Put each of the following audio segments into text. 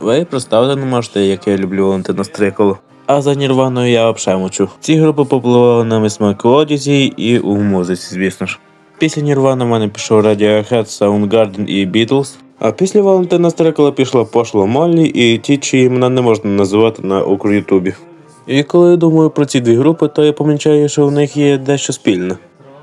Ви представити не можете, як я люблю Валентина Стриколу. А за Нірваною я взагалі мовчу. Ці групи попливали на мій смак у одязі і у музиці, звісно ж. Після Нірвана в мене пішов Radiohead, Soundgarden і Beatles. А після Валентина Стрикола пішла пошла Моллі і ті, чиї імена не можна називати на Укрютубі. І коли я думаю про ці дві групи, то я помічаю, що в них є дещо спільне.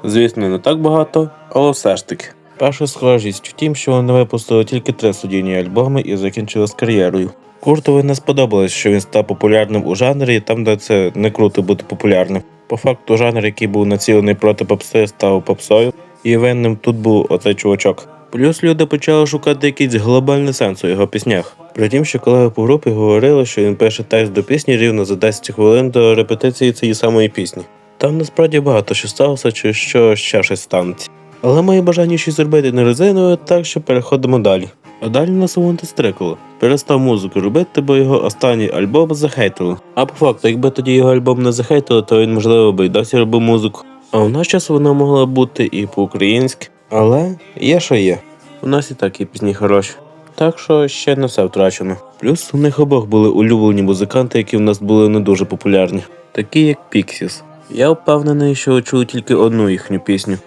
Звісно, не так багато, але все ж таки. Перша схожість в тім, що вони випустили тільки три студійні альбоми і закінчили з кар'єрою. Куртові не сподобалось, що він став популярним у жанрі, там, де це не круто бути популярним. По факту, жанр, який був націлений проти попси, став попсою, і винним тут був оцей чувачок. Плюс люди почали шукати якийсь глобальний сенс у його піснях. Притім, що колеги по групі говорили, що він пише текст до пісні рівно за 10 хвилин до репетиції цієї самої пісні. Там насправді багато що сталося, чи що ще щось станеться. Але моє бажання щось зробити не резинове, так що переходимо далі. А далі нас Вонте Стриколо. Перестав музику робити, бо його останній альбом захейтили. А по факту, якби тоді його альбом не захейтили, то він, можливо, би й досі робив музику. А в наш час вона могла бути і по-українськи. Але є що є. У нас і так є пісні хороші. Так що ще не все втрачено. Плюс у них обох були улюблені музиканти, які в нас були не дуже популярні, такі як Pixies. Я впевнений, що чув тільки одну їхню пісню.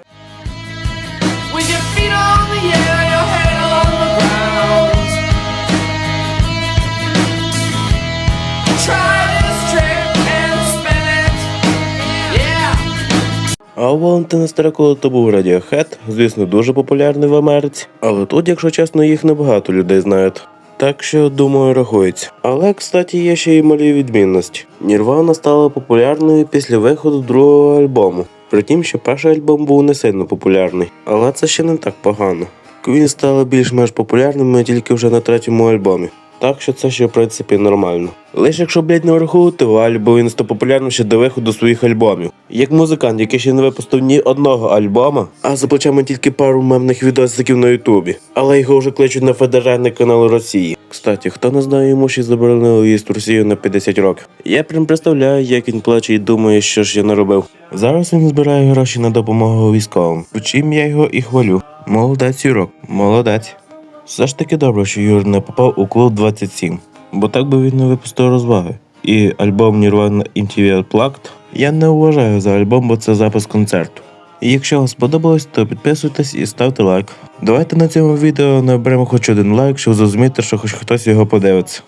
А у Валентина Стрекола то був Radiohead, звісно, дуже популярний в Америці. Але тут, якщо чесно, їх небагато людей знають. Так що, думаю, рахується. Але, кстати, є ще й малі відмінності. Нірвана стала популярною після виходу другого альбому. Притім, що перший альбом був не сильно популярний, але це ще не так погано. Квін стали більш-менш популярними тільки вже на третьому альбомі. Так що це ще в принципі нормально. Лише якщо, блядь, не враховувати Валь, бо він став популярним ще до виходу своїх альбомів. Як музикант, який ще не випустив ні одного альбома, а за плечами тільки пару мемних відосиків на Ютубі. Але його вже кличуть на федеральний канал Росії. Кстати, хто не знає, йому ще заборонили їсти Росію на 50 років. Я прям представляю, як він плаче і думає, що ж я наробив. Зараз він збирає гроші на допомогу військовим. Чим я його і хвалю. Молодець, Юрок, молодець. Все ж таки добре, що Юр не попав у клуб 27, бо так би він не випустив розваги. І альбом Nirvana MTV Unplugged я не вважаю за альбом, бо це запис концерту. І якщо вам сподобалось, то підписуйтесь і ставте лайк. Давайте на цьому відео наберемо хоч один лайк, щоб зрозуміти, що хоч хтось його подивиться.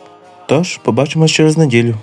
Тож, побачимось через неділю.